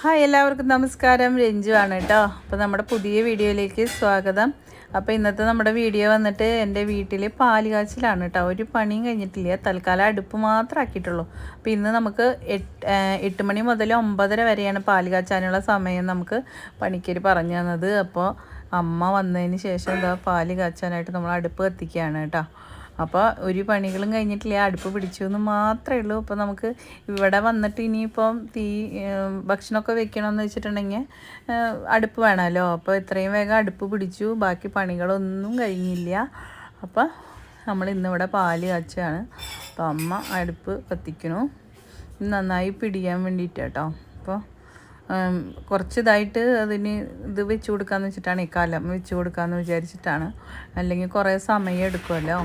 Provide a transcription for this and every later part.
Hi എല്ലാവർക്കും നമസ്കാരം. രഞ്ജു ആണ് കേട്ടോ. അപ്പോൾ നമ്മുടെ പുതിയ വീഡിയോയിലേക്ക് സ്വാഗതം. അപ്പോൾ ഇന്നത്തെ നമ്മുടെ വീഡിയോ വന്നിട്ട് എന്റെ വീട്ടിൽ പാൽ കാച്ചിലാണ് കേട്ടോ. ഒരു പണിയും കഴിഞ്ഞിട്ടില്ല. തൽക്കാലം അടുപ്പ് മാത്രം ആക്കിയിട്ടുള്ളൂ. അപ്പോൾ ഇന്ന് നമുക്ക് എട്ട് എട്ട് മണി മുതൽ ഒമ്പതര വരെയാണ് പാൽ കാച്ചാനുള്ള സമയം നമുക്ക് പണിക്കര് പറഞ്ഞു തന്നത്. അപ്പോൾ അമ്മ വന്നതിന് ശേഷം എന്താ പാൽ കാച്ചാനായിട്ട് നമ്മൾ അടുപ്പ് കത്തിക്കുകയാണ് കേട്ടോ. അപ്പോൾ ഒരു പണികളും കഴിഞ്ഞിട്ടില്ല അടുപ്പ് പിടിച്ചു എന്ന് മാത്രമേ ഉള്ളൂ. അപ്പോൾ നമുക്ക് ഇവിടെ വന്നിട്ട് ഇനിയിപ്പം തീ ഭക്ഷണമൊക്കെ വെക്കണമെന്ന് വെച്ചിട്ടുണ്ടെങ്കിൽ അടുപ്പ് വേണമല്ലോ. അപ്പോൾ ഇത്രയും വേഗം അടുപ്പ് പിടിച്ചു ബാക്കി പണികളൊന്നും കഴിഞ്ഞില്ല. അപ്പോൾ നമ്മൾ ഇന്നിവിടെ പാൽ കാച്ചാണ്. അപ്പോൾ അമ്മ അടുപ്പ് കത്തിക്കണു. നന്നായി പിടിക്കാൻ വേണ്ടിയിട്ട് കേട്ടോ. അപ്പോൾ കുറച്ചിതായിട്ട് അതിന് ഇത് വെച്ച് കൊടുക്കാമെന്ന് വെച്ചിട്ടാണ് ഈ കലം വെച്ച് കൊടുക്കാമെന്ന് വിചാരിച്ചിട്ടാണ്. അല്ലെങ്കിൽ കുറേ സമയം എടുക്കുമല്ലോ.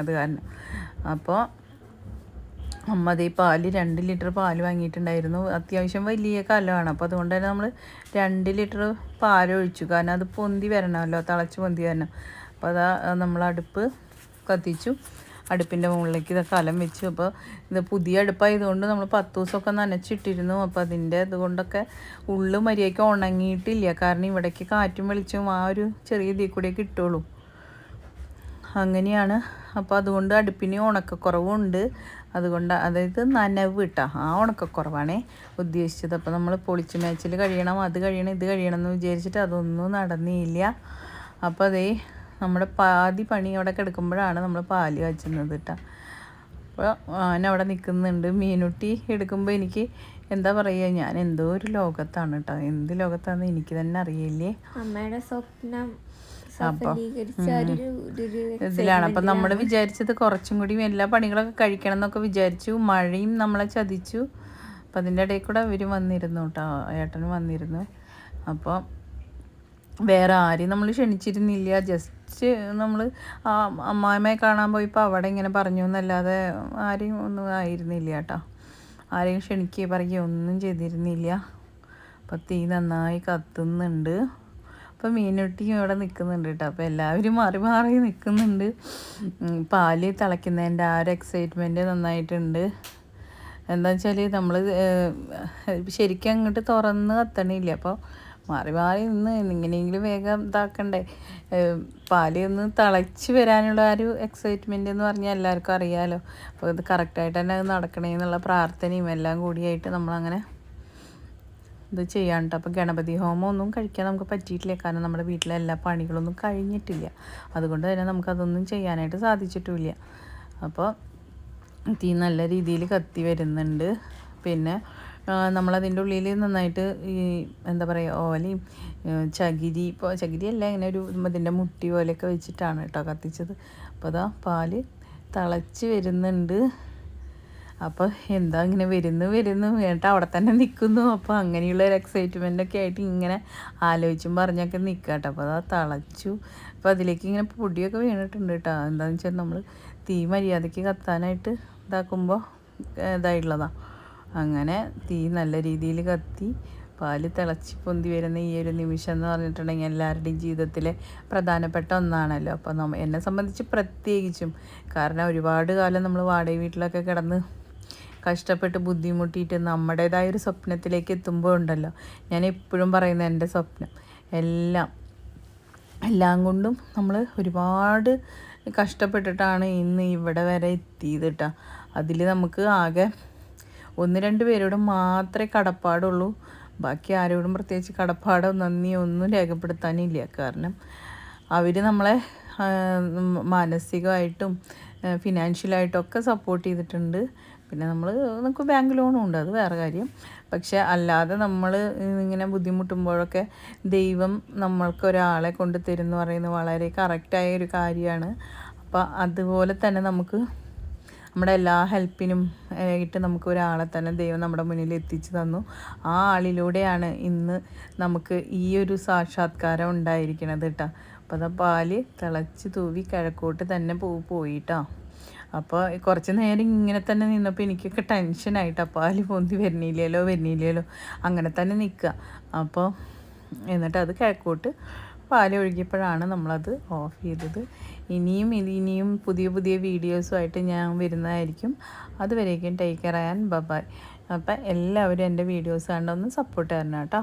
അത് കാരണം. അപ്പോൾ അമ്മ അതേ പാൽ രണ്ട് ലിറ്റർ പാൽ വാങ്ങിയിട്ടുണ്ടായിരുന്നു. അത്യാവശ്യം വലിയ കലമാണ്. അപ്പോൾ അതുകൊണ്ട് തന്നെ നമ്മൾ രണ്ട് ലിറ്റർ പാൽ ഒഴിച്ചു. കാരണം അത് പൊന്തി വരണമല്ലോ. തിളച്ച് പൊന്തി വരണം. അപ്പോൾ അതാ നമ്മൾ അടുപ്പ് കത്തിച്ചു. അടുപ്പിന്റെ മുകളിലേക്ക് ഇത് കലം വെച്ചു. അപ്പോൾ ഇത് പുതിയ അടുപ്പായതുകൊണ്ട് നമ്മൾ പത്ത് ദിവസമൊക്കെ നനച്ചിട്ടിരുന്നു. അപ്പോൾ അതിന്റെ ഇതുകൊണ്ടൊക്കെ ഉള്ളു മര്യാദയ്ക്ക് ഉണങ്ങിയിട്ടില്ല. കാരണം ഇവിടേക്ക് കാറ്റും വെളിച്ചവും ആ ഒരു ചെറിയ ഇതിൽ കൂടെ കിട്ടുള്ളൂ. അങ്ങനെയാണ്. അപ്പോൾ അതുകൊണ്ട് അടുപ്പിന് ഉണക്കക്കുറവുണ്ട്. അതുകൊണ്ട് അതായത് നനവ് കിട്ടാം ആ ഉണക്കക്കുറവാണേ ഉദ്ദേശിച്ചത്. അപ്പോൾ നമ്മൾ പൊളിച്ച് മേച്ചിൽ കഴിയണം അത് കഴിയണം ഇത് കഴിയണം എന്ന് വിചാരിച്ചിട്ട് അതൊന്നും നടന്നില്ല. അപ്പോൾ അതേ നമ്മുടെ പാതി പണി അവിടെ കിടക്കുമ്പോഴാണ് നമ്മൾ പാൽ കാച്ചുന്നത് കേട്ടോ അപ്പോൾ ഞാൻ അവിടെ നിൽക്കുന്നുണ്ട് മീനുട്ടി എടുക്കുമ്പോൾ എനിക്ക് എന്താ പറയുക ഞാൻ എന്തോ ഒരു ലോകത്താണ് കേട്ടോ എന്ത് ലോകത്താണെന്ന് എനിക്ക് തന്നെ അറിയില്ലേ. അമ്മയുടെ സ്വപ്നം ഇതിലാണ്. അപ്പം നമ്മൾ വിചാരിച്ചത് കുറച്ചും കൂടി എല്ലാ പണികളൊക്കെ കഴിക്കണം എന്നൊക്കെ വിചാരിച്ചു. മഴയും നമ്മളെ ചതിച്ചു. അപ്പം അതിന്റെ ഇടയിൽ കൂടെ അവർ വന്നിരുന്നു കേട്ടോ ഏട്ടൻ വന്നിരുന്നു. അപ്പോൾ വേറെ ആരെയും നമ്മൾ ക്ഷണിച്ചിരുന്നില്ല. ജസ്റ്റ് നമ്മൾ ആ അമ്മായിമ്മയെ കാണാൻ പോയപ്പോൾ അവിടെ ഇങ്ങനെ പറഞ്ഞു എന്നല്ലാതെ ആരെയും ഒന്നും ആയിരുന്നില്ല കേട്ടോ ആരെയും ക്ഷണിക്കുകയോ പറയുകയോ ഒന്നും ചെയ്തിരുന്നില്ല. അപ്പം തീ നന്നായി കത്തുന്നുണ്ട്. അപ്പോൾ മീനുട്ടിയും ഇവിടെ നിൽക്കുന്നുണ്ട് കേട്ടോ അപ്പോൾ എല്ലാവരും മാറി മാറി നിൽക്കുന്നുണ്ട് പാൽ തിളയ്ക്കുന്നതിന്റെ ആ ഒരു എക്സൈറ്റ്മെന്റ് നന്നായിട്ടുണ്ട്. എന്താ വെച്ചാൽ നമ്മൾ ശരിക്കും അങ്ങോട്ട് തുറന്ന് കത്തണില്ല. അപ്പോൾ മാറി മാറി നിന്ന് എങ്ങനെയെങ്കിലും വേഗം ഇതാക്കണ്ടേ. പാൽ ഒന്ന് തിളച്ച് വരാനുള്ള ഒരു എക്സൈറ്റ്മെന്റ് എന്ന് പറഞ്ഞാൽ എല്ലാവർക്കും അറിയാമല്ലോ അപ്പോൾ ഇത് കറക്റ്റായിട്ട് തന്നെ നടക്കണേ എന്നുള്ള പ്രാർത്ഥനയും എല്ലാം കൂടിയായിട്ട് നമ്മളങ്ങനെ ഇത് ചെയ്യാണ്ട് അപ്പോൾ ഗണപതി ഹോമം ഒന്നും കഴിക്കാൻ നമുക്ക് പറ്റിയിട്ടില്ല. കാരണം നമ്മുടെ വീട്ടിലെ എല്ലാ പണികളൊന്നും കഴിഞ്ഞിട്ടില്ല. അതുകൊണ്ട് തന്നെ നമുക്കതൊന്നും ചെയ്യാനായിട്ട് സാധിച്ചിട്ടുമില്ല. അപ്പോൾ തീ നല്ല രീതിയിൽ കത്തി വരുന്നുണ്ട്. പിന്നെ നമ്മളതിന്റെ ഉള്ളിൽ നന്നായിട്ട് ഈ എന്താ പറയുക ഓലയും ചകിരി ഇപ്പോൾ ചകിരിയല്ല ഇങ്ങനെ ഒരു ഇതിന്റെ മുട്ടി പോലെയൊക്കെ വെച്ചിട്ടാണ് കേട്ടോ കത്തിച്ചത്. അപ്പോൾ അതാ പാൽ തിളച്ച് വരുന്നുണ്ട്. അപ്പോൾ എന്താ ഇങ്ങനെ വരുന്നു വരുന്നു കേട്ടോ അവിടെ തന്നെ നിൽക്കുന്നു അപ്പോൾ അങ്ങനെയുള്ള ഒരു എക്സൈറ്റ്മെന്റൊക്കെ ആയിട്ട് ഇങ്ങനെ ആലോചിച്ചും പറഞ്ഞൊക്കെ നിൽക്കുക കേട്ടോ. അപ്പോൾ അത് തിളച്ചു. അപ്പോൾ അതിലേക്ക് ഇങ്ങനെ പൊടിയൊക്കെ വീണിട്ടുണ്ട് കേട്ടോ. എന്താണെന്ന് വെച്ചാൽ നമ്മൾ തീ മര്യാദയ്ക്ക് കത്താനായിട്ട് ഇതാക്കുമ്പോൾ ഇതായിട്ടുള്ളതാണ് അങ്ങനെ തീ നല്ല രീതിയിൽ കത്തി പാൽ തിളച്ച് പൊന്തി വരുന്ന ഈ ഒരു നിമിഷം എന്ന് പറഞ്ഞിട്ടുണ്ടെങ്കിൽ എല്ലാവരുടെയും ജീവിതത്തിലെ പ്രധാനപ്പെട്ട ഒന്നാണല്ലോ. അപ്പോൾ നമ്മ എന്നെ സംബന്ധിച്ച് പ്രത്യേകിച്ചും. കാരണം ഒരുപാട് കാലം നമ്മൾ വാടക വീട്ടിലൊക്കെ കിടന്ന് കഷ്ടപ്പെട്ട് ബുദ്ധിമുട്ടിയിട്ട് നമ്മുടേതായ ഒരു സ്വപ്നത്തിലേക്ക് എത്തുമ്പോൾ ഉണ്ടല്ലോ. ഞാൻ എപ്പോഴും പറയുന്ന എന്റെ സ്വപ്നം. എല്ലാം എല്ലാം കൊണ്ടും നമ്മൾ ഒരുപാട് കഷ്ടപ്പെട്ടിട്ടാണ് ഇന്ന് ഇവിടെ വരെ എത്തിയത് കേട്ടോ അതിൽ നമുക്ക് ആകെ ഒന്ന് രണ്ട് പേരോട് മാത്രമേ കടപ്പാടുള്ളൂ. ബാക്കി ആരോടും പ്രത്യേകിച്ച് കടപ്പാടോ നന്ദിയോ ഒന്നും രേഖപ്പെടുത്താനില്ല. കാരണം അവർ നമ്മളെ മാനസികമായിട്ടും ഫിനാൻഷ്യലായിട്ടും ഒക്കെ സപ്പോർട്ട് ചെയ്തിട്ടുണ്ട്. പിന്നെ നമ്മൾ നമുക്ക് ബാങ്ക് ലോണും ഉണ്ട് അത് വേറെ കാര്യം. പക്ഷെ അല്ലാതെ നമ്മൾ ഇങ്ങനെ ബുദ്ധിമുട്ടുമ്പോഴൊക്കെ ദൈവം നമ്മൾക്ക് ഒരാളെ കൊണ്ട് തരുമെന്ന് പറയുന്നത് വളരെ കറക്റ്റായ ഒരു കാര്യമാണ്. അപ്പോൾ അതുപോലെ തന്നെ നമുക്ക് നമ്മുടെ എല്ലാ ഹെൽപ്പിനും ആയിട്ട് നമുക്ക് ഒരാളെ തന്നെ ദൈവം നമ്മുടെ മുന്നിൽ എത്തിച്ചു തന്നു. ആ ആളിലൂടെയാണ് ഇന്ന് നമുക്ക് ഈ ഒരു സാക്ഷാത്കാരം ഉണ്ടായിരിക്കണത് കേട്ടോ അപ്പോൾ അതാ പാൽ തിളച്ച് തൂവി കിഴക്കോട്ട് തന്നെ പോ പോയിട്ടോ അപ്പോൾ കുറച്ച് നേരം ഇങ്ങനെ തന്നെ നിന്നപ്പോൾ എനിക്കൊക്കെ ടെൻഷനായിട്ട് അപ്പോൾ പാൽ പൊന്തി വരുന്നില്ലല്ലോ വരുന്നില്ലല്ലോ. അങ്ങനെ തന്നെ നിൽക്കുക അപ്പോൾ എന്നിട്ട് അത് കിഴക്കോട്ട് പാൽ ഒഴുകിയപ്പോഴാണ് നമ്മളത് ഓഫ് ചെയ്തത്. ഇനിയും ഇത് ഇനിയും പുതിയ പുതിയ വീഡിയോസുമായിട്ട് ഞാൻ വരുന്നതായിരിക്കും. അതുവരേക്കും ടേക്ക് കെയർ ആൻഡ് ബബായ് അപ്പം എല്ലാവരും എന്റെ വീഡിയോസ് കണ്ടൊന്ന് സപ്പോർട്ട് തരണം കേട്ടോ.